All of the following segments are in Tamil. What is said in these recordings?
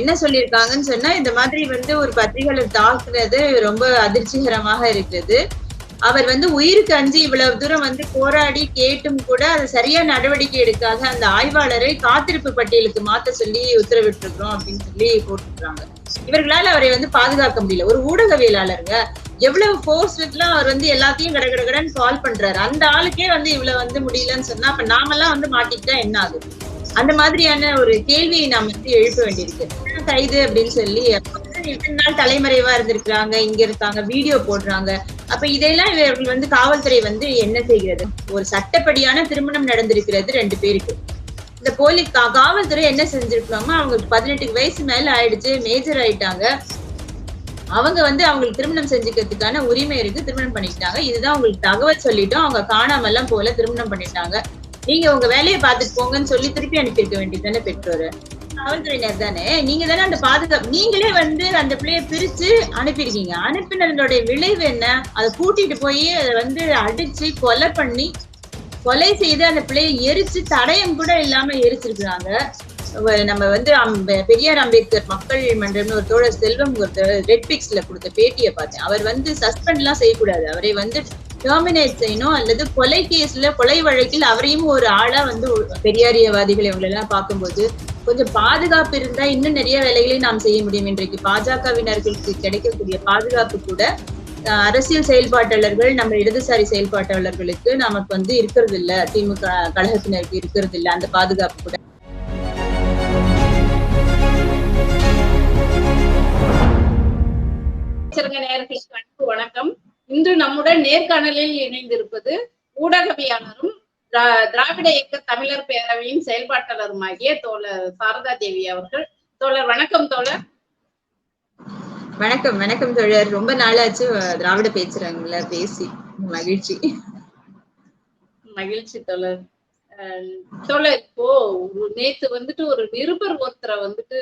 என்ன சொல்லியிருக்காங்கன்னு சொன்னா இந்த மாதிரி வந்து ஒரு பத்திரிகைகளை தாக்குறது ரொம்ப அதிர்ச்சிகரமாக இருக்குது. அவர் வந்து உயிருக்கு அஞ்சு இவ்வளவு தூரம் வந்து போராடி கேட்டும் கூட அது சரியா நடவடிக்கை எடுக்காத அந்த ஆய்வாளரை காத்திருப்பு பட்டியலுக்கு மாத்த சொல்லி உத்தரவிட்டிருக்கிறோம் அப்படின்னு சொல்லி போட்டுருக்காங்க இவர்களால அவரை வந்து பாதுகாக்க முடியல. ஒரு ஊடகவியலாளருங்க எவ்வளவு ஃபோர்ஸ் வித்லாம் அவர் வந்து எல்லாத்தையும் கடகடகடன்னு கால் பண்றாரு. அந்த ஆளுக்கே வந்து இவ்வளவு வந்து முடியலன்னு சொன்னா அப்ப நாமெல்லாம் வந்து மாட்டிக்கிட்டா என்ன ஆகுது? அந்த மாதிரியான ஒரு கேள்வியை நாம் வந்து எழுப்ப வேண்டியிருக்கு. கைது அப்படின்னு சொல்லி இத்தனை நாள் தலைமறைவா இருந்திருக்கிறாங்க இங்க இருக்காங்க வீடியோ போடுறாங்க. அப்ப இதெல்லாம் இவர்கள் வந்து காவல்துறை வந்து என்ன செய்கிறது? ஒரு சட்டப்படியான திருமணம் நடந்திருக்கிறது ரெண்டு பேருக்கு. இந்த போலீஸ் காவல்துறை என்ன செஞ்சிருக்காங்க அவங்களுக்கு பதினெட்டு வயசு மேல ஆயிடுச்சு மேஜர் ஆயிட்டாங்க. அவங்க வந்து அவங்களுக்கு திருமணம் செஞ்சுக்கிறதுக்கான உரிமை இருக்கு திருமணம் பண்ணிக்கிட்டாங்க. இதுதான் அவங்களுக்கு தகவல் சொல்லிட்டோம் அவங்க காணாம எல்லாம் போல திருமணம் பண்ணிட்டாங்க. நீங்க உங்க வேலையை பார்த்துட்டு போங்கன்னு சொல்லி திருப்பி அனுப்பியிருக்க வேண்டியது தானே பெற்றோரு? காவல்துறையினர் தானே? நீங்க தானே அந்த பாதுகாப்பு நீங்களே வந்து அந்த பிள்ளைய பிரிச்சு அனுப்பியிருக்கீங்க. அனுப்பினதோடைய விளைவு என்ன? அதை கூட்டிட்டு போய் அதை வந்து அடிச்சு கொலை பண்ணி கொலை செய்து அந்த பிள்ளையை எரிச்சு தடயம் கூட இல்லாம எரிச்சிருக்கிறாங்க. நம்ம வந்து பெரியார் அம்பேத்கர் மக்கள் மன்றம்னு ஒரு தோழர் செல்வம் ஒருத்தர் ரெட் பிக்ஸ்ல கொடுத்த பேட்டியை பார்த்தேன். அவர் வந்து சஸ்பெண்ட் எல்லாம் செய்யக்கூடாது. அவரை வந்து டெர்மினேட் செய்யணும் அல்லது கொலை கேஸ்ல கொலை வழக்கில் அவரையும் ஒரு ஆளா வந்து பெரியாரியவாதிகள் இவங்களை எல்லாம் பார்க்கும்போது கொஞ்சம் பாதுகாப்பு இருந்தா இன்னும் நிறைய வேலைகளை நாம் செய்ய முடியும். இன்றைக்கு பாஜகவினர்களுக்கு கிடைக்கக்கூடிய பாதுகாப்பு கூட அரசியல் செயல்பாட்டாளர்கள் நம்ம இடதுசாரி செயல்பாட்டாளர்களுக்கு நமக்கு வந்து இருக்கிறது இல்ல திமுக கழகத்தினருக்கு இருக்கிறது இல்ல அந்த பாதுகாப்பு கூட. இன்று நம்முடன் நேர்காணலில் இணைந்திருப்பது ஊடகவியாளரும் திராவிட இயக்க தமிழர் பேரவையின் செயல்பாட்டாளருமாகிய தோழர் சாரதா தேவி அவர்கள். தோழர் வணக்கம் தோழர். வணக்கம் வணக்கம் தோழர். ரொம்ப நாளாச்சு திராவிட பேசுறாங்கல்ல பேசி. மகிழ்ச்சி. மகிழ்ச்சி தோழர். தோழர் இப்போ நேத்து வந்துட்டு ஒரு நிருபர் ஒருத்தரை வந்துட்டு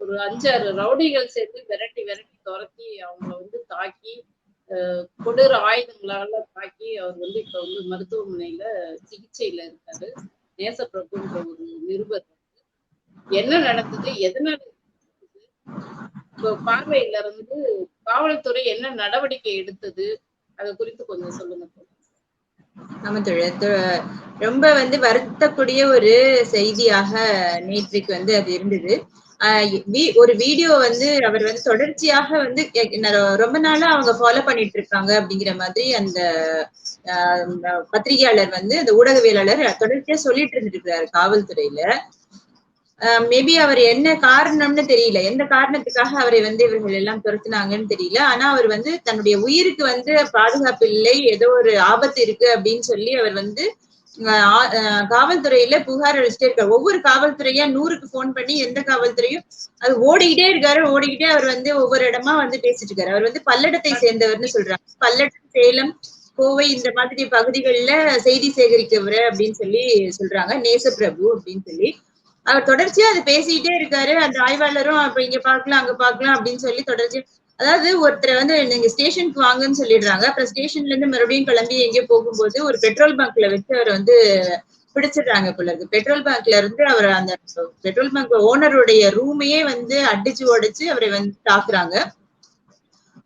ஒரு அஞ்சாறு ரவுடிகள் சேர்த்து விரட்டி விரட்டி துரத்தி அவங்கள வந்து தாக்கி கொடூர ஆயுதங்களால தாக்கி அவர் வந்து இப்ப வந்து மருத்துவமனையில சிகிச்சையில இருக்காரு. நேசப்பிரபுன்ற ஒரு நிருபர் என்ன நடந்தது? எதனால இப்போ பார்வையில இருந்து காவல்துறை என்ன நடவடிக்கை எடுத்தது? அதை குறித்து கொஞ்சம் சொல்லுங்க ஆமா தொழில் ரொம்ப வந்து வருத்தக்கூடிய ஒரு செய்தியாக நேற்றுக்கு வந்து அது இருந்தது. ஒரு வீடியோ வந்து அவர் வந்து தொடர்ச்சியாக வந்து ரொம்ப நாளா அவங்க ஃபாலோ பண்ணிட்டு இருக்காங்க அப்படிங்கிற மாதிரி அந்த பத்திரிகையாளர் வந்து அந்த ஊடகவியலாளர் தொடர்ச்சியா சொல்லிட்டு இருந்திருக்கிறாரு காவல்துறையில. மேபி அவர் என்ன காரணம்னு தெரியல. எந்த காரணத்துக்காக அவரை வந்து இவர்கள் எல்லாம் துரத்துனாங்கன்னு தெரியல. ஆனா அவர் வந்து தன்னுடைய உயிருக்கு வந்து பாதுகாப்பு இல்லை ஏதோ ஒரு ஆபத்து இருக்கு அப்படின்னு சொல்லி அவர் வந்து காவல்துறையில புகார் அளிச்சுட்டே இருக்காரு ஒவ்வொரு காவல்துறையா நூறுக்கு போன் பண்ணி எந்த காவல்துறையும் அது ஓடிக்கிட்டே இருக்காரு. ஓடிக்கிட்டே அவர் வந்து ஒவ்வொரு இடமா வந்து பேசிட்டு இருக்காரு. அவர் வந்து பல்லடத்தை சேர்ந்தவர்னு சொல்றாங்க. பல்லடம் சேலம் கோவை இந்த மாதிரி பகுதிகளில் செய்தி சேகரிக்கவர் அப்படின்னு சொல்லி சொல்றாங்க. நேசப்பிரபு அப்படின்னு சொல்லி. அவர் தொடர்ச்சியா அது பேசிக்கிட்டே இருக்காரு. அந்த ஆய்வாளரும் அப்ப இங்க பாக்கலாம் அங்க பாக்கலாம் அப்படின்னு சொல்லி தொடர்ச்சி அதாவது ஒருத்தரை வந்து நீங்க ஸ்டேஷனுக்கு வாங்கன்னு சொல்லிடுறாங்க. அப்புறம் ஸ்டேஷன்ல இருந்து மறுபடியும் கிளம்பி எங்கேயோ போகும்போது ஒரு பெட்ரோல் பங்க்ல வச்சு அவர் வந்து பிடிச்சிடுறாங்க போல இருக்கு. பெட்ரோல் பங்க்ல இருந்து அவர் அந்த பெட்ரோல் பங்க் ஓனருடைய ரூமையே வந்து அடிச்சு உடைச்சு அவரை வந்து தாக்குறாங்க.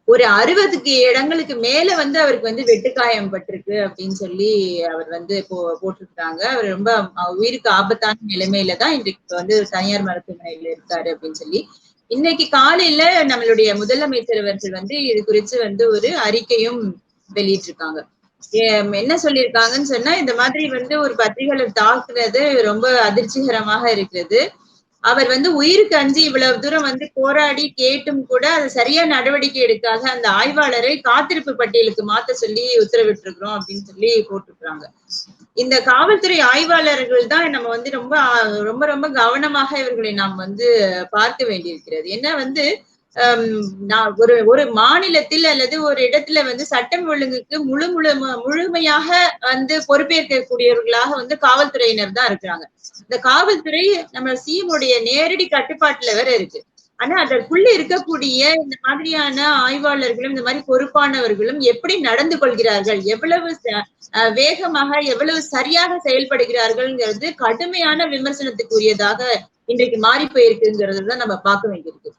ஒரு அறுபதுக்கு இடங்களுக்கு மேல வந்து அவருக்கு வந்து வெட்டுக்காயம் பட்டிருக்கு அப்படின்னு சொல்லி அவர் வந்து போ போட்டிருக்காங்க அவர் ரொம்ப உயிருக்கு ஆபத்தான நிலைமையில தான் இன்றைக்கு வந்து தனியார் மருத்துவமனையில இருக்காரு அப்படின்னு சொல்லி. இன்னைக்கு காலையில நம்மளுடைய முதலமைச்சர் அவர்கள் வந்து இது குறித்து வந்து ஒரு அறிக்கையும் வெளியிட்டிருக்காங்க. என்ன சொல்லியிருக்காங்கன்னு சொன்னா இந்த மாதிரி வந்து ஒரு பத்திரிகைகளை தாக்குறது ரொம்ப அதிர்ச்சிகரமாக இருக்கிறது. அவர் வந்து உயிருக்கு அஞ்சு இவ்வளவு தூரம் வந்து போராடி கேட்டும் கூட அது சரியா நடவடிக்கை எடுக்காத அந்த ஆய்வாளரை காத்திருப்பு பட்டியலுக்கு மாத்த சொல்லி உத்தரவிட்டிருக்கிறோம் அப்படின்னு சொல்லி போட்டிருக்கிறாங்க. இந்த காவல்துறை ஆய்வாளர்கள் தான் நம்ம வந்து ரொம்ப ரொம்ப ரொம்ப கவனமாக இவர்களை நாம் வந்து பார்க்க வேண்டியிருக்கிறது. என்ன வந்து ஒரு ஒரு மாநிலத்தில் அல்லது ஒரு இடத்துல வந்து சட்டம் ஒழுங்குக்கு முழு முழு முழுமையாக வந்து பொறுப்பேற்கக்கூடியவர்களாக வந்து காவல்துறையினர் தான் இருக்கிறாங்க. இந்த காவல்துறை நம்ம சிஎமுடைய நேரடி கட்டுப்பாட்டுல வேற இருக்கு. ஆனா அதற்குள்ள இருக்கக்கூடிய இந்த மாதிரியான ஆய்வாளர்களும் இந்த மாதிரி பொறுப்பானவர்களும் எப்படி நடந்து கொள்கிறார்கள்? எவ்வளவு வேகமாக எவ்வளவு சரியாக செயல்படுகிறார்கள்ங்கிறது கடுமையான விமர்சனத்துக்குரியதாக இன்றைக்கு மாறி போயிருக்குங்கிறது தான் நம்ம பார்க்க வேண்டியிருக்கு.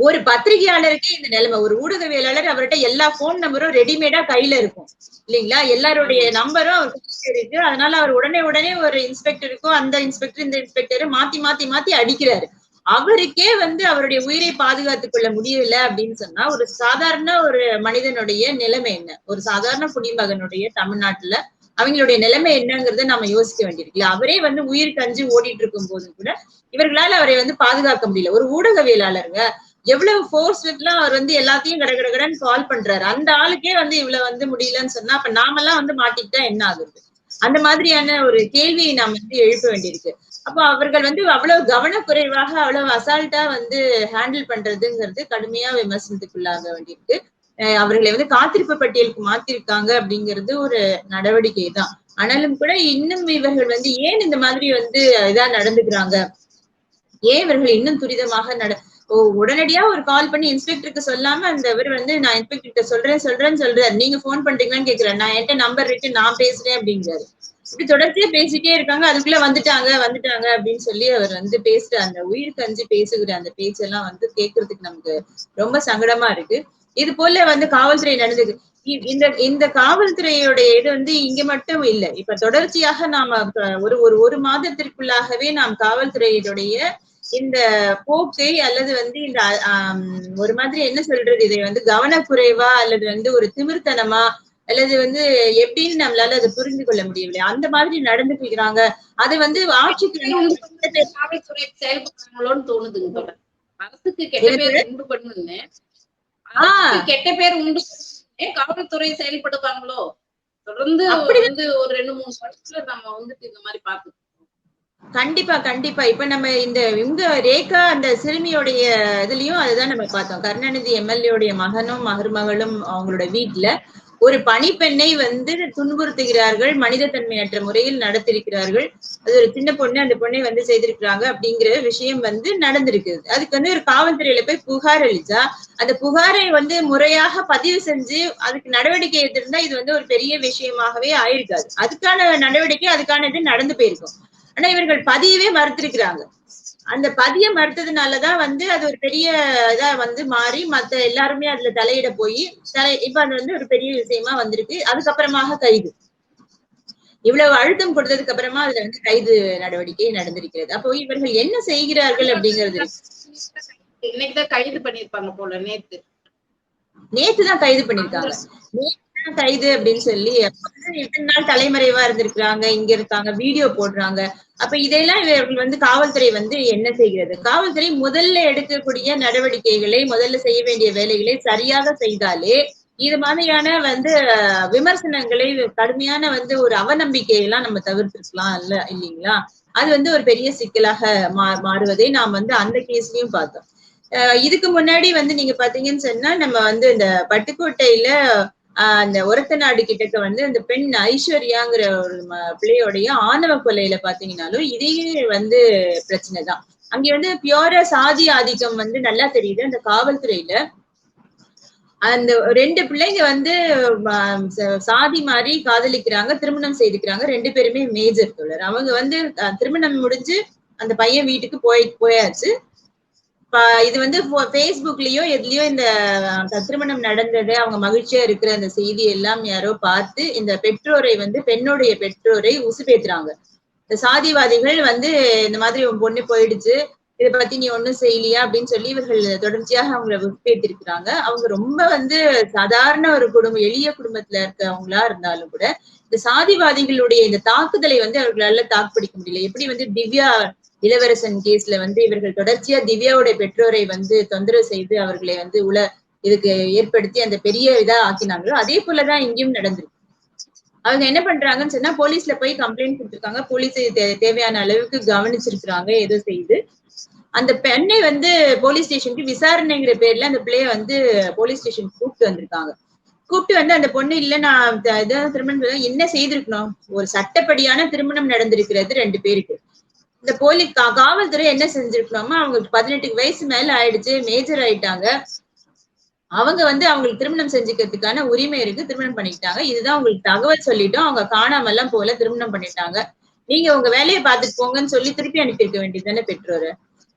ஒரு பத்திரிகையாளருக்கே இந்த நிலைமை. ஒரு ஊடகவியலாளர் அவர்கிட்ட எல்லா போன் நம்பரும் ரெடிமேடா கையில இருக்கும். இல்லைங்களா? எல்லாருடைய நம்பரும் அவருக்கு இருக்கு. அதனால அவர் உடனே உடனே ஒரு இன்ஸ்பெக்டருக்கும் அந்த இன்ஸ்பெக்டர் இந்த இன்ஸ்பெக்டர் மாத்தி மாத்தி மாத்தி அடிக்கிறாரு. அவருக்கே வந்து அவருடைய உயிரை பாதுகாத்துக் கொள்ள முடியல அப்படின்னு சொன்னா ஒரு சாதாரண ஒரு மனிதனுடைய நிலைமை என்ன? ஒரு சாதாரண குடிமகனுடைய தமிழ்நாட்டுல அவங்களுடைய நிலைமை என்னங்கிறத நம்ம யோசிக்க வேண்டியிருக்குல்ல அவரே வந்து உயிர் கஞ்சி ஓடிட்டு இருக்கும் போது கூட இவர்களால அவரை வந்து பாதுகாக்க முடியல. ஒரு ஊடகவியலாளருங்க எவ்வளவு ஃபோர்ஸ் வித்லாம் அவர் வந்து எல்லாத்தையும் கட கடகடன்னு கால் பண்றாரு. அந்த ஆளுக்கே வந்து இவ்வளவு வந்து முடியலன்னு சொன்னா அப்ப நாமெல்லாம் வந்து மாட்டிக்கிட்டா என்ன ஆகுது? அந்த மாதிரியான ஒரு கேள்வியை நாம் வந்து எழுப்ப வேண்டியிருக்கு. அப்போ அவர்கள் வந்து அவ்வளவு கவனக்குறைவாக அவ்வளவு அசால்ட்டா வந்து ஹேண்டில் பண்றதுங்கிறது கடுமையா விமர்சனத்துக்குள்ளாக வேண்டியிருக்கு. அஹ் அவர்களை வந்து காத்திருப்பு பட்டியலுக்கு மாத்திருக்காங்க அப்படிங்கிறது ஒரு நடவடிக்கை தான். ஆனாலும் கூட இன்னும் இவர்கள் வந்து ஏன் இந்த மாதிரி வந்து இதா நடந்துக்கிறாங்க? ஏன் இவர்கள் இன்னும் துரிதமாக நட ஓ உடனடியா ஒரு கால் பண்ணி இன்ஸ்பெக்டருக்கு சொல்லாம அந்த இவர் வந்து நான் இன்ஸ்பெக்டர் சொல்றேன் சொல்றேன்னு சொல்றாரு. நீங்க போன் பண்றீங்களான்னு கேக்குறேன் நான் என்கிட்ட நம்பர் இருக்கு நான் பேசுறேன் அப்படிங்கிறாரு. இப்படி தொடர்ச்சியா பேசிட்டே இருக்காங்க. அதுக்குள்ள வந்துட்டாங்க வந்துட்டாங்க அப்படின்னு சொல்லி அவர் வந்து பேசுற அந்த உயிர் கஞ்சி பேசுகிற அந்த பேச்செல்லாம் வந்து கேட்கறதுக்கு நமக்கு ரொம்ப சங்கடமா இருக்கு. இது போல வந்து காவல்துறை நடந்தது. இந்த இந்த காவல்துறையுடைய இது வந்து இங்க மட்டும் இல்ல. இப்ப தொடர்ச்சியாக நாம ஒரு ஒரு ஒரு மாதத்திற்குள்ளாகவே நாம் காவல்துறையினுடைய இந்த போக்கை அல்லது வந்து இந்த ஒரு மாதிரி என்ன சொல்றது? இதை வந்து கவனக்குறைவா அல்லது வந்து ஒரு திமிர்த்தனமா அல்லது வந்து எப்படின்னு நம்மளால அதை புரிந்து கொள்ள முடியவில்லை. அந்த மாதிரி நடந்துக்கிறாங்க அது வந்து ஆட்சிக்கு செயல்படுறாங்களோன்னு தோணுதுங்க தொடர் அரசுக்கு கெட்ட பேர் உண்டு பண்ணுன்னு. கெட்ட பேர் உண்டு காவல்துறை செயல்படுவாங்களோ? தொடர்ந்து அப்படி- வந்து ஒரு ரெண்டு மூணு வருஷத்துல நம்ம வந்துட்டு இந்த மாதிரி பார்த்து கண்டிப்பா கண்டிப்பா. இப்ப நம்ம இந்த இவங்க ரேகா அந்த சிறுமியோடைய இதுலயும் அதுதான் நம்ம பார்த்தோம். கருணாநிதி எம்எல்ஏடைய மகனும் மகர்மகளும் அவங்களோட வீட்டுல ஒரு பணிப்பெண்ணை வந்து துன்புறுத்துகிறார்கள் மனிதத்தன்மையற்ற முறையில் நடத்திருக்கிறார்கள் அது ஒரு சின்ன பொண்ணு அந்த பொண்ணை வந்து செய்திருக்கிறாங்க அப்படிங்கிற விஷயம் வந்து நடந்திருக்கு அதுக்கு வந்து ஒரு காவல்துறையில போய் புகார் அளிச்சா அந்த புகாரை வந்து முறையாக பதிவு செஞ்சு அதுக்கு நடவடிக்கை எடுத்திருந்தா இது வந்து ஒரு பெரிய விஷயமாகவே ஆயிருக்காது. அதுக்கான நடவடிக்கை அதுக்கான இது நடந்து போயிருக்கும். ஆனா இவர்கள் பதியவே மறுத்திருக்கிறாங்க. அந்த பதிய மறுத்ததுனாலதான் வந்து அது ஒரு பெரிய இதா வந்து மாறி மத்த எல்லாருமே அதுல தலையிட போய் தலை இப்ப அது வந்து ஒரு பெரிய விஷயமா வந்திருக்கு. அதுக்கப்புறமாக கைது. இவ்வளவு அழுத்தம் கொடுத்ததுக்கு அப்புறமா அதுல வந்து கைது நடவடிக்கை நடந்திருக்கிறது. அப்போ இவர்கள் என்ன செய்கிறார்கள் அப்படிங்கிறது. கைது பண்ணிருப்பாங்க போல நேத்து. நேத்துதான் கைது பண்ணிருக்காங்க கைது அப்படின்னு சொல்லி இத்தனை நாள் தலைமறைவா இருந்திருக்கிறாங்க இங்க இருக்காங்க வீடியோ போடுறாங்க. அப்ப இதையெல்லாம் இவர்கள் வந்து காவல்துறை வந்து என்ன செய்கிறது? காவல்துறை முதல்ல எடுக்கக்கூடிய நடவடிக்கைகளை முதல்ல செய்ய வேண்டிய வேலைகளை சரியாக செய்தாலே இது மாதிரியான வந்து விமர்சனங்களை கடுமையான வந்து ஒரு அவநம்பிக்கையெல்லாம் நம்ம தவிர்த்துருக்கலாம் இல்ல இல்லைங்களா? அது வந்து ஒரு பெரிய சிக்கலாக மா மாறுவதை நாம் வந்து அந்த கேஸ்லயும் பார்த்தோம். இதுக்கு முன்னாடி வந்து நீங்க பாத்தீங்கன்னு சொன்னா நம்ம வந்து இந்த பட்டுக்கோட்டையில அந்த ஒரத்த நாடு கிட்டக்க வந்து அந்த பெண் ஐஸ்வர்யாங்கிற ஒரு பிள்ளையோடைய ஆணவ கொலையில பாத்தீங்கன்னாலும் இதே வந்து பிரச்சனை தான். அங்க வந்து பியோரா சாதி ஆதிக்கம் வந்து நல்லா தெரியுது. அந்த காவல்துறையில அந்த ரெண்டு பிள்ளைங்க வந்து சாதி மாதிரி காதலிக்கிறாங்க திருமணம் செய்துக்கிறாங்க. ரெண்டு பேருமே மேஜர் தோழர். அவங்க வந்து திருமணம் முடிஞ்சு அந்த பையன் வீட்டுக்கு போய் போயாச்சு. இது வந்து ஃபேஸ்புக்லயோ எதுலயோ இந்த திருமணம் நடந்தது அவங்க மகிழ்ச்சியா இருக்கிற அந்த செய்தி எல்லாம் யாரோ பார்த்து இந்த பெற்றோரை வந்து பெண்ணுடைய பெற்றோரை உசுப்பேத்துறாங்க. இந்த சாதிவாதிகள் வந்து இந்த மாதிரி உன் பொண்ணு போயிடுச்சு இதை பத்தி நீ ஒண்ணும் செய்யலையா அப்படின்னு சொல்லி இவர்கள் தொடர்ச்சியாக அவங்கள உசுப்பேத்திருக்கிறாங்க. அவங்க ரொம்ப வந்து சாதாரண ஒரு குடும்பம் எளிய குடும்பத்துல இருக்கவங்களா இருந்தாலும் கூட இந்த சாதிவாதிகளுடைய இந்த தாக்குதலை வந்து அவர்களால தாக்குப்பிடிக்க முடியல. எப்படி வந்து திவ்யா இளவரசன் கேஸ்ல வந்து இவர்கள் தொடர்ச்சியா திவ்யாவுடைய பெற்றோரை வந்து தொந்தரவு செய்து அவர்களை வந்து உல இதுக்கு ஏற்படுத்தி அந்த பெரிய இதா ஆக்கினாங்களோ அதே போலதான் இங்கேயும் நடந்திருக்கு. அவங்க என்ன பண்றாங்கன்னு சொன்னா போலீஸ்ல போய் கம்ப்ளைண்ட் கொடுத்துருக்காங்க. போலீஸ் தே- தேவையான அளவுக்கு கவனிச்சிருக்கிறாங்க ஏதோ செய்து. அந்த பெண்ணை வந்து போலீஸ் ஸ்டேஷனுக்கு விசாரணைங்கிற பேர்ல அந்த பிள்ளைய வந்து போலீஸ் ஸ்டேஷன் கூப்பிட்டு வந்திருக்காங்க. கூப்பிட்டு வந்து அந்த பொண்ணு இல்ல நான் திருமணம் என்ன செய்திருக்கணும்? ஒரு சட்டப்படியான திருமணம் நடந்திருக்கிறது ரெண்டு பேருக்கு. இந்த போலீஸ் காவல்துறை என்ன செஞ்சிருக்கணுமா அவங்களுக்கு பதினெட்டு வயசு மேல ஆயிடுச்சு மேஜர் ஆயிட்டாங்க. அவங்க வந்து அவங்களுக்கு திருமணம் செஞ்சுக்கிறதுக்கான உரிமை இருக்கு திருமணம் பண்ணிக்கிட்டாங்க. இதுதான் உங்களுக்கு தகவல் சொல்லிட்டோம். அவங்க காணாம எல்லாம் போல திருமணம் பண்ணிட்டாங்க. நீங்க உங்க வேலையை பார்த்துட்டு போங்கன்னு சொல்லி திருப்பி அனுப்பியிருக்க வேண்டியது தானே பெற்றோரு?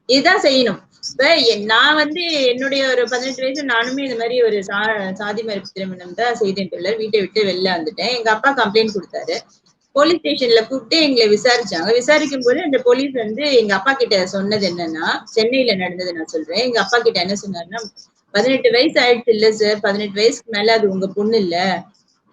இதுதான் செய்யணும். இப்ப நான் வந்து என்னுடைய ஒரு பதினெட்டு வயசு நானுமே இந்த மாதிரி ஒரு சா சாதி மறுப்பு திருமணம் தான் செய்தேன் பிள்ளை வீட்டை விட்டு வெளில வந்துட்டேன். எங்க அப்பா கம்ப்ளைண்ட் கொடுத்தாரு. போலீஸ் ஸ்டேஷன்ல கூப்பிட்டு எங்களை விசாரிச்சாங்க. விசாரிக்கும் போது அந்த போலீஸ் வந்து எங்க அப்பா கிட்ட சொன்னது என்னன்னா சென்னையில நடந்தது நான் சொல்றேன். எங்க அப்பா கிட்ட என்ன சொன்னாருன்னா பதினெட்டு வயசு ஆயிடுச்சு இல்ல சார் பதினெட்டு வயசுக்கு மேல அது உங்க பொண்ணு இல்ல.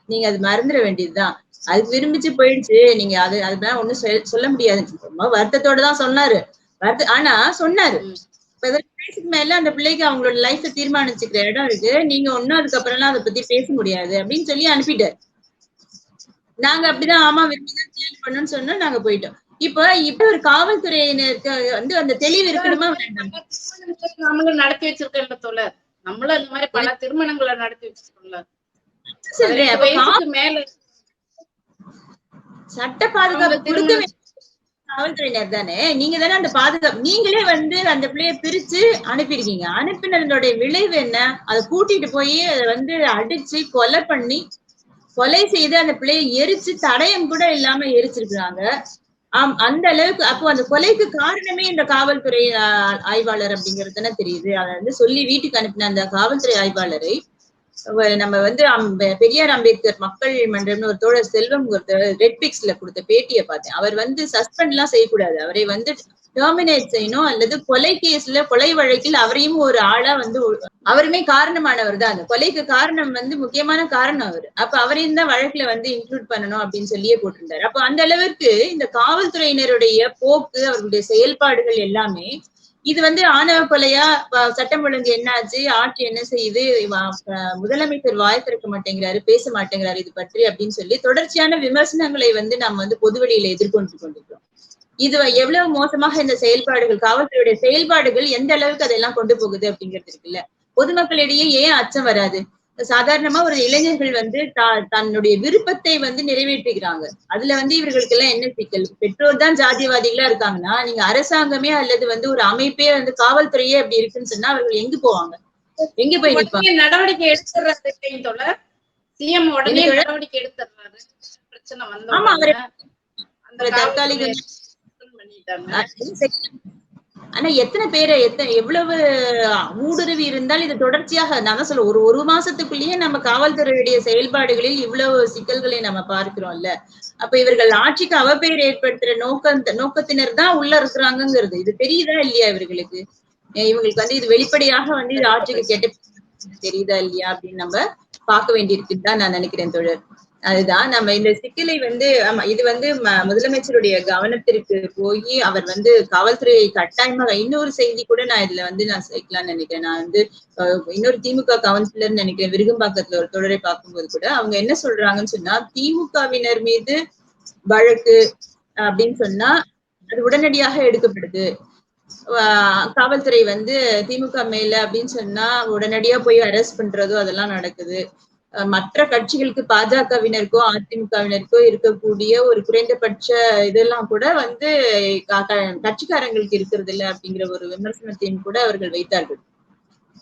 நீங்க அது மறந்துட வேண்டியதுதான். அது விரும்பிச்சு போயிடுச்சு. நீங்க அது அதுதான் ஒண்ணும் சொல்- சொல்ல முடியாது. ரொம்ப வருத்தத்தோட தான் சொன்னாரு. வருத்த ஆனா சொன்னாரு. பதினெட்டு வயசுக்கு மேல அந்த பிள்ளைக்கு அவங்களோட லைஃப் தீர்மானிச்சுக்கிற இடம் இருக்கு. நீங்க ஒன்னும் அதுக்கப்புறம்லாம் அதை பத்தி பேச முடியாது அப்படின்னு சொல்லி அனுப்பிட்டாரு. நாங்க அப்படிதான் ஆமா விரும்பிதான் கல்யாணம் பண்ணணும்னு சொன்னோம் நாங்க போயிட்டோம். இப்ப இப்ப ஒரு காவல்துறையினருக்கு வந்து அந்த தெளிவு இருக்கணுமா வேண்டாம்? நம்மளும் நடத்தி வச்சிருக்கோம்ல தோழர். நம்மளும் இந்த மாதிரி பல திருமணங்களை நடத்தி வச்சிருக்கோம்ல. மேல சட்ட பாதுகாப்பு கொடுக்க காவல்துறையினர் தானே? நீங்க தானே அந்த பாதுகாப்பு நீங்களே வந்து அந்த பிள்ளைய பிரிச்சு அனுப்பியிருக்கீங்க. அனுப்பினதோட விளைவு என்ன? அதை கூட்டிட்டு போய் அதை வந்து அடிச்சு கொலை பண்ணி கொலை செய்து அந்த பிள்ளையை எரிச்சு தடயம் கூட இல்லாம எரிச்சிருக்கிறாங்க. ஆம் அந்த அளவுக்கு அப்போ அந்த கொலைக்கு காரணமே இந்த காவல்துறை ஆய்வாளர் அப்படிங்கிறது தானே தெரியுது. அதை வந்து சொல்லி வீட்டுக்கு அனுப்பின அந்த காவல்துறை ஆய்வாளரை நம்ம வந்து பெரியார் அம்பேத்கர் மக்கள் மன்றம்னு ஒரு தோழர் செல்வம் ஒருத்தர் ரெட் பிக்ஸ்ல கொடுத்த பேட்டியை பார்த்தேன். அவர் வந்து சஸ்பெண்ட் எல்லாம் செய்யக்கூடாது. அவரை வந்து டெர்மினேட் செய்யணும் அல்லது கொலை கேஸ்ல கொலை வழக்கில் அவரையும் ஒரு ஆளா வந்து அவருமே காரணமானவர் தான். அந்த கொலைக்கு காரணம் வந்து முக்கியமான காரணம் அவர். அப்ப அவரையும் தான் வழக்குல வந்து இன்க்ளூட் பண்ணணும் அப்படின்னு சொல்லியே போட்டிருந்தாரு. அப்ப அந்த அளவிற்கு இந்த காவல்துறையினருடைய போக்கு அவர்களுடைய செயல்பாடுகள் எல்லாமே இது வந்து ஆணவ கொலையா? சட்டம் ஒழுங்கு என்னாச்சு? ஆட்சி என்ன செய்யுது? முதலமைச்சர் வாய் திறக்க மாட்டேங்கிறாரு பேச மாட்டேங்கிறாரு இது பற்றி அப்படின்னு சொல்லி தொடர்ச்சியான விமர்சனங்களை வந்து நம்ம வந்து பொதுவெளியில எதிர்கொண்டு கொண்டிருக்கிறோம். இது எவ்வளவு மோசமாக இந்த செயல்பாடுகள் காவல்துறையுடைய செயல்பாடுகள் எந்த அளவுக்கு அதெல்லாம் கொண்டு போகுது அப்படிங்கிறது இருக்குல்ல? பொதுமக்களிடையே ஏன் அச்சம் வராது? சாதாரணமா ஒரு இளைஞர்கள் வந்து தன்னுடைய விருப்பத்தை வந்து நிறைவேற்றுகிறாங்க. அதுல வந்து இவர்களுக்கு எல்லாம் என்ன சிக்கல்? பெற்றோர் தான் ஜாதிவாதிகளா இருக்காங்கன்னா நீங்க அரசாங்கமே அல்லது வந்து ஒரு அமைப்பே வந்து காவல்துறையே அப்படி இருக்குன்னு சொன்னா அவர்கள் எங்க போவாங்க? எங்க போய் நடவடிக்கை எடுத்துறாரு தோழர். சிஎம் உடனே? நடவடிக்கை எடுத்துறாரு பிரச்சனை வந்த ஆமா, அவரை தற்காலிக பண்ணிட்டாங்க. ஆனா எத்தனை பேரை எத்தனை எவ்வளவு ஊடுருவி இருந்தால் இது தொடர்ச்சியாக நான் சொல்ல ஒரு ஒரு மாசத்துக்குள்ளேயே நம்ம காவல்துறையுடைய செயல்பாடுகளில் இவ்வளவு சிக்கல்களை நம்ம பார்க்கிறோம்ல. அப்ப இவர்கள் ஆட்சிக்கு அவப்பெயர் ஏற்படுத்துற நோக்கம் நோக்கத்தினர் தான் உள்ள இருக்கிறாங்கங்கிறது. இது தெரியுதா இல்லையா இவர்களுக்கு? இவங்களுக்கு வந்து இது வெளிப்படையாக வந்து இது ஆட்சிக்கு கெட்ட தெரியுதா இல்லையா அப்படின்னு நம்ம பார்க்க வேண்டியிருக்குன்னு தான் நான் நினைக்கிறேன் தொழர். அதுதான். நம்ம இந்த சிக்கலை வந்து ஆமா இது வந்து முதலமைச்சருடைய கவனத்திற்கு போய் அவர் வந்து காவல்துறையை கட்டாயமாக இன்னொரு செய்தி கூட நான் இதுல வந்து நான் சேர்க்கலாம்னு நினைக்கிறேன். நான் வந்து இன்னொரு திமுக கவுன்சிலர் நினைக்கிறேன் விருகம்பாக்கத்துல ஒரு தொடரை பார்க்கும்போது கூட. அவங்க என்ன சொல்றாங்கன்னு சொன்னா திமுகவினர் மீது வழக்கு அப்படின்னு சொன்னா அது உடனடியாக எடுக்கப்படுது. காவல்துறை வந்து திமுக மேல அப்படின்னு சொன்னா உடனடியா போய் அரெஸ்ட் பண்றதோ அதெல்லாம் நடக்குது. மற்ற கட்சிகளுக்கு பாஜகவினருக்கோ அதிமுகவினருக்கோ இருக்கக்கூடிய ஒரு குறைந்தபட்ச இதெல்லாம் கூட வந்து கட்சிக்காரங்களுக்கு இருக்கிறது இல்ல அப்படிங்கிற ஒரு விமர்சனத்தையும் கூட அவர்கள் வைத்தார்கள்.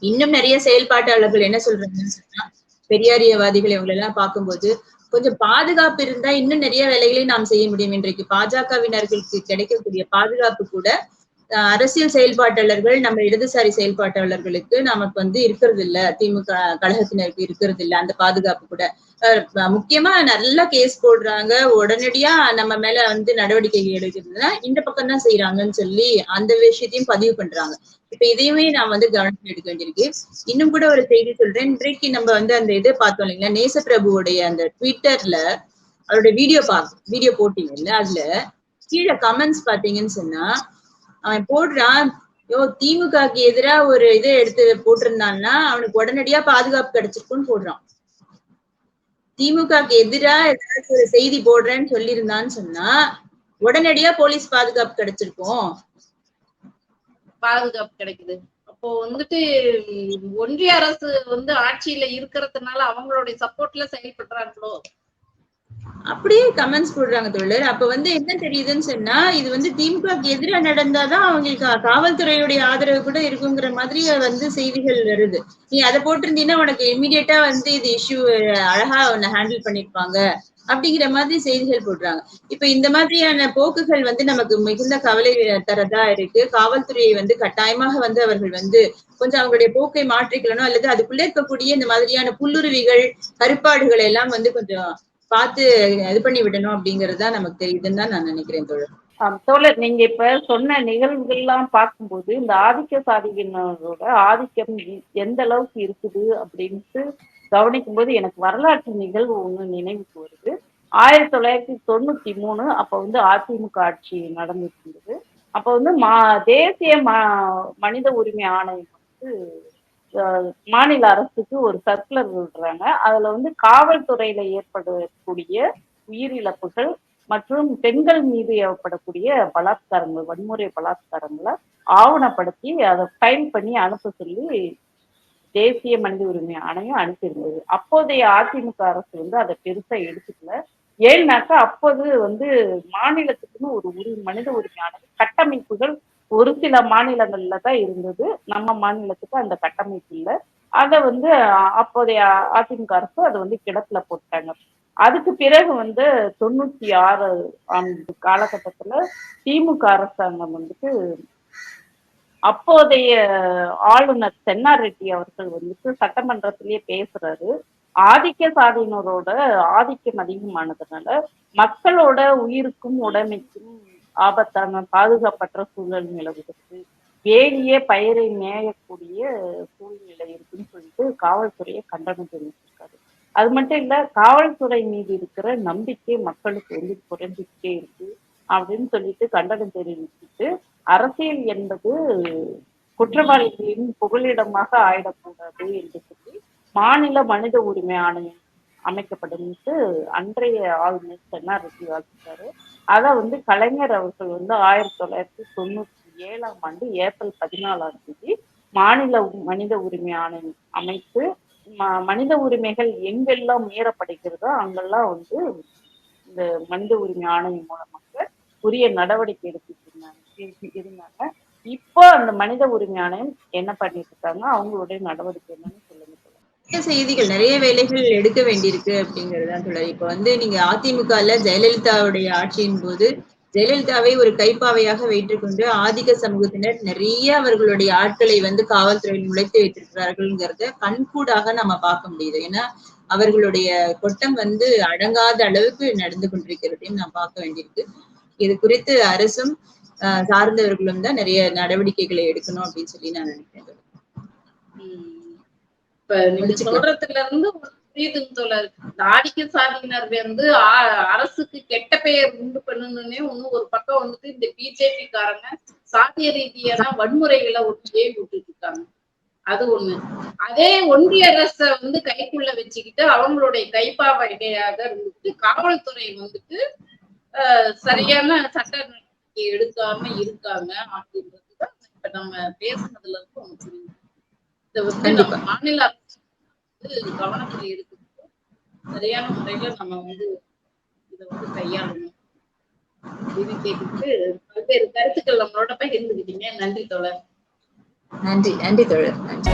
இன்னும் நிறைய செயல்பாட்டாளர்கள் என்ன சொல்றாங்கன்னு சொன்னா பெரியாரியவாதிகள் இவங்களை எல்லாம் பார்க்கும்போது கொஞ்சம் பாதுகாப்பு இருந்தா இன்னும் நிறைய வேலைகளை நாம் செய்ய முடியும். இன்றைக்கு பாஜகவினர்களுக்கு கிடைக்கக்கூடிய பாதுகாப்பு கூட அரசியல் செயல்பாட்டாளர்கள் நம்ம இடதுசாரி செயல்பாட்டாளர்களுக்கு நமக்கு வந்து இருக்கிறது இல்ல திமுக கழகத்தினருக்கு இருக்கிறது இல்ல அந்த பாதுகாப்பு கூட. முக்கியமா நல்லா கேஸ் போடுறாங்க. உடனடியா நம்ம மேல வந்து நடவடிக்கை எடுக்கிறதுனா இந்த பக்கம் தான் செய்யறாங்கன்னு சொல்லி அந்த விஷயத்தையும் பதிவு பண்றாங்க. இப்ப இதையுமே நான் வந்து கவனத்தில் எடுக்க வேண்டியிருக்கு. இன்னும் கூட ஒரு செய்தி சொல்றேன். இன்றைக்கு நம்ம வந்து அந்த இதை பார்த்தோம் இல்லைங்களா? நேசப்பிரபுவோடைய அந்த ட்விட்டர்ல அவருடைய வீடியோ பா வீடியோ போட்டீங்கல்ல அதுல கீழே கமெண்ட்ஸ் பாத்தீங்கன்னு சொன்னா அவன் போடுறான் யோ திமுகக்கு எதிரா ஒரு இதை எடுத்து போட்டிருந்தான்னா அவனுக்கு உடனடியா பாதுகாப்பு கிடைச்சிருக்குன்னு போடுறான். திமுகக்கு எதிரா ஏதாச்சும் ஒரு செய்தி போடுறேன்னு சொல்லியிருந்தான்னு சொன்னா உடனடியா போலீஸ் பாதுகாப்பு கிடைச்சிருக்கும். பாதுகாப்பு கிடைக்குது. அப்போ வந்துட்டு ஒன்றிய அரசு வந்து ஆட்சியில இருக்கிறதுனால அவங்களுடைய சப்போர்ட்ல செயல்படுறாங்களோ? அப்படியே கமெண்ட்ஸ் போடுறாங்க தோழர். அப்ப வந்து என்ன தெரியுதுன்னு சொன்னா இது வந்து திமுகக்கு எதிராக நடந்தாதான் அவங்களுக்கு காவல்துறையுடைய ஆதரவு கூட இருக்குங்கிற மாதிரி வந்து செய்திகள் வருது. நீ அதை போட்டிருந்தீங்கன்னா உனக்கு இமீடியட்டா வந்து இது இஷ்யூ அழகா உன்னை ஹேண்டில் பண்ணிருப்பாங்க அப்படிங்கிற மாதிரி செய்திகள் போடுறாங்க. இப்ப இந்த மாதிரியான போக்குகள் வந்து நமக்கு மிகுந்த கவலை தரதா இருக்கு. காவல்துறையை வந்து கட்டாயமாக வந்து அவர்கள் வந்து கொஞ்சம் அவங்களுடைய போக்கை மாற்றிக்கணும் அல்லது அதுக்குள்ள இருக்கக்கூடிய இந்த மாதிரியான புல்லுருவிகள் கருப்பாடுகளை எல்லாம் வந்து கொஞ்சம் பார்த்து இது பண்ணி விடணும் அப்படிங்கறது தான் நமக்கு தெரியுதுன்னு தான் நான் நினைக்கிறேன் தோழர். தோழர் நீங்க இப்ப சொன்ன நிகழ்வுகள் எல்லாம் பார்க்கும்போது இந்த ஆதிக்க சாதியினரோட ஆதிக்கம் எந்த அளவுக்கு இருக்குது அப்படின்ட்டு கவனிக்கும் போது எனக்கு வரலாற்று நிகழ்வு ஒண்ணு நினைவுக்கு வருது. ஆயிரத்தி தொள்ளாயிரத்தி தொண்ணூத்தி மூணு அப்ப வந்து அதிமுக ஆட்சி நடந்துட்டு இருந்தது. அப்ப வந்து மா தேசிய ம மனித உரிமை ஆணையம் வந்து மாநில அரசுக்கு ஒரு சர்க்குலர் விடுறாங்க. அதுல வந்து காவல்துறையில ஏற்படக்கூடிய உயிரிழப்புகள் மற்றும் பெண்கள் மீது ஏற்படக்கூடிய பலாத்காரங்கள் வன்முறை பலாத்காரங்களை ஆவணப்படுத்தி அதை ஃபைல் பண்ணி அனுப்ப சொல்லி தேசிய மனித உரிமை ஆணையம் அனுப்பியிருந்தது. அப்போதைய அதிமுக அரசு வந்து அதை பெருசா எடுத்துக்கல. ஏன்னாக்கா அப்போது வந்து மாநிலத்துக்குன்னு ஒரு உரி மனித உரிமை ஆணையம் கட்டமைப்புகள் ஒரு சில மாநிலங்கள்ல தான் இருந்தது. நம்ம மாநிலத்துக்கு அந்த கட்டமைப்பு இல்லை. அதை வந்து அப்போதைய அதிமுக அரசு அதை வந்து கிடப்புல போட்டாங்க அதுக்கு பிறகு வந்து தொண்ணூத்தி ஆறு ஆண்டு காலகட்டத்துல திமுக அரசாங்கம் வந்துட்டு அப்போதைய ஆளுநர் சென்னார் ரெட்டி அவர்கள் வந்துட்டு சட்டமன்றத்திலேயே பேசுறாரு. ஆதிக்க சாதியினரோட ஆதிக்கம் அதிகமானதுனால மக்களோட உயிருக்கும் உடைமைக்கும் ஆபத்தான பாதுகாப்பற்ற சூழல் நிலவுகிறது வேலியே பயிரை மேயக்கூடிய சூழ்நிலை இருக்குன்னு சொல்லிட்டு காவல்துறையை கண்டனம் தெரிவிச்சிருக்காரு. அது மட்டும் இல்ல காவல்துறை மீது இருக்கிற நம்பிக்கை மக்களுக்கு வந்து குறைஞ்சிக்கிட்டே இருக்கு அப்படின்னு சொல்லிட்டு கண்டனம் தெரிவிச்சுட்டு அரசியல் என்பது குற்றவாளிகளின் புகலிடமாக ஆயிடக்கூடாது என்று சொல்லி மாநில மனித உரிமை ஆணையம் அமைக்கப்படும்ட்டு அன்றைய ஆளுநர் சென்னார் வாசித்தாரு அதை வந்து கலைஞர் அவர்கள் வந்து ஆயிரத்தி தொள்ளாயிரத்தி தொண்ணூத்தி ஏழாம் ஆண்டு ஏப்ரல் பதினாலாம் தேதி மாநில மனித உரிமை ஆணையம் அமைத்து மனித உரிமைகள் எங்கெல்லாம் மீறப்படுகிறதோ அங்கெல்லாம் வந்து இந்த மனித உரிமை ஆணையம் மூலமாக உரிய நடவடிக்கை எடுத்துட்டு இருந்தாங்க. இருந்தாங்க. இப்போ அந்த மனித உரிமை ஆணையம் என்ன பண்ணிட்டு இருக்காங்க? அவங்களுடைய நடவடிக்கை என்னன்னு செய்திகள் நிறைய வேலைகள் எடுக்க வேண்டியிருக்கு அப்படிங்கறதுதான் சொல்றாரு. இப்ப வந்து நீங்க அதிமுகல ஜெயலலிதாவுடைய ஆட்சியின் போது ஜெயலலிதாவை ஒரு கைப்பாவையாக வைத்துக்கொண்டு ஆதிக்க சமூகத்தினர் நிறைய அவர்களுடைய ஆட்களை வந்து காவல்துறையில் நுழைத்து வைத்திருக்கிறார்கள்ங்கிறத கண்கூடாக நம்ம பார்க்க முடியுது. ஏன்னா அவர்களுடைய கொட்டம் வந்து அடங்காத அளவுக்கு நடந்து கொண்டிருக்கிறதையும் நாம் பார்க்க வேண்டியிருக்கு. இது குறித்து அரசும் ஆஹ் சார்ந்தவர்களும் தான் நிறைய நடவடிக்கைகளை எடுக்கணும் அப்படின்னு சொல்லி நான் நினைக்கிறேன். இப்ப நீங்க. சொல்றதுல இருந்து ஒரு புரியுதுங்க தோழர். இந்த ஆதிக்க சாதியினர் வந்து அரசுக்கு கெட்ட பெயர் உண்டு பண்ணணும்னே ஒண்ணு ஒரு பக்கம் வந்துட்டு இந்த பிஜேபி காரங்க சாதிய ரீதியான வன்முறைகளை ஒட்டியே விட்டுட்டு இருக்காங்க. அது ஒண்ணு. அதே ஒன்றிய அரச வந்து கைக்குள்ள வச்சுக்கிட்டு அவங்களுடைய கைப்பாவையாக இருந்துட்டு காவல்துறை வந்துட்டு சரியான சட்ட நடவடிக்கை எடுக்காம இருக்காங்க அப்படின்றதுதான் இப்ப நம்ம பேசுனதுல இருந்து ஒண்ணு புரியுது. இதை வந்து. நம்ம மாநில அரசு வந்து கவனத்துல எடுத்துக்கிட்டு சரியான முறையில நம்ம வந்து இதை வந்து கையாளணும். அப்படின்னு கேட்டுட்டு பல்வேறு கருத்துக்கள் நம்மளோட பகிர்ந்துக்கிட்டீங்க நன்றி தோழர். நன்றி. நன்றி தோழர். நன்றி.